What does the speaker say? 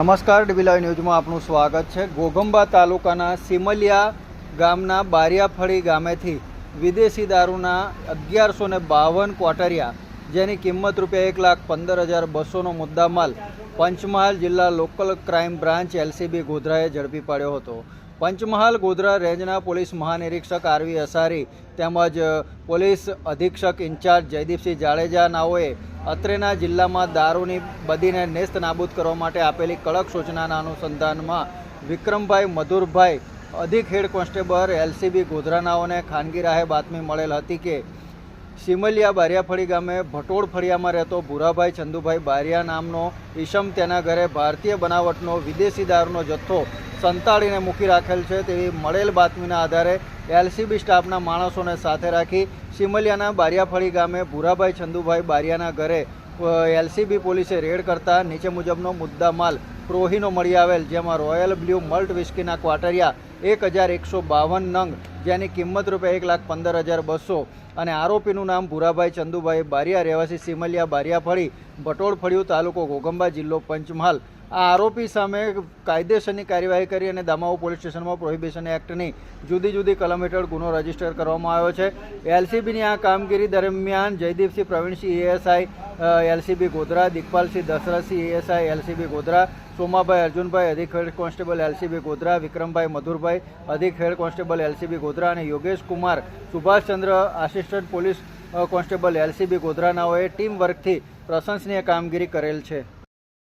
નમસ્કાર ડીબીલાઈ ન્યૂઝમાં આપનું સ્વાગત છે. ગોગંબા તાલુકાના સિમલિયા ગામના બારિયાફળી ગામેથી વિદેશી દારૂના અગિયારસો ને બાવન ક્વાટરિયા જેની કિંમત રૂપિયા એક લાખ પંદર હજાર બસોનો મુદ્દામાલ, પંચમહાલ જિલ્લા લોકલ ક્રાઇમ બ્રાન્ચ એલસીબી ગોધરાએ ઝડપી પાડ્યો હતો. પંચમહાલ ગોધરા રેન્જના પોલીસ મહાનિરીક્ષક આરવી અસારી તેમજ પોલીસ અધિક્ષક ઇન્ચાર્જ જયદીપસિંહ જાડેજા નાઓએ અત્રેના જિલ્લામાં દારૂની બદીને નેસ્ત નાબૂદ કરવા માટે આપેલી કડક સૂચનાના અનુસંધાનમાં વિક્રમભાઈ મધુરભાઈ અધિક હેડ કોન્સ્ટેબલ એલસીબી ગોધરાનાઓને ખાનગી રાહે બાતમી મળેલ હતી કે સિમલિયા બારિયાફળી ગામે ભટોળ ફળિયામાં રહેતો ભૂરાભાઈ ચંદુભાઈ બારિયા નામનો ઈશમ તેના ઘરે ભારતીય બનાવટનો વિદેશી દારૂનો જથ્થો સંતાડીને મૂકી રાખેલ છે તેવી મળેલ બાતમીના આધારે એલસીબી સ્ટાફના માણસોને સાથે રાખી સિમલિયાના બારિયાફળી ગામે ભૂરાભાઈ ચંદુભાઈ બારિયાના ઘરે એલસીબી પોલીસે રેડ કરતા નીચે મુજબનો મુદ્દા માલ પ્રોહીનો મળી આવેલ, જેમાં રોયલ બ્લુ મલ્ટ વિસ્કીના ક્વાટરિયા એક હજાર એકસો બાવન નંગ, જેની કિંમત રૂપિયા એક લાખ પંદર હજાર બસો. અને આરોપીનું નામ ભૂરાભાઈ ચંદુભાઈ બારિયા, રહેવાસી સિમલિયા બારિયા ફળી ભટોળ ફળિયું તાલુકો ઘોગંબા જિલ્લો પંચમહાલ. આ આરોપી સામે કાયદેસરની કાર્યવાહી કરી અને દામાઓ પોલીસ સ્ટેશનમાં પ્રોહિબિશન એક્ટની જુદી જુદી કલમ હેઠળ ગુનો રજિસ્ટર કરવામાં આવ્યો છે. એલસીબીની આ કામગીરી દરમિયાન Jaydeepsinh Pravinsinh, ASI LCB Godhra, Digpalsinh Dashrathsinh ASI LCB Godhra, Somabhai, Arjunbhai, અધિક head constable LCB Godhra, Vikrambhai, Madhurbhai, અધિક હેડ કોન્સ્ટેબલ એલસીબી ગોધરા અને Yogesh Kumar Subhashchandra assistant police constable LCB ગોધરાનાઓએ team વર્કથી પ્રશંસનીય કામગીરી કરેલ છે.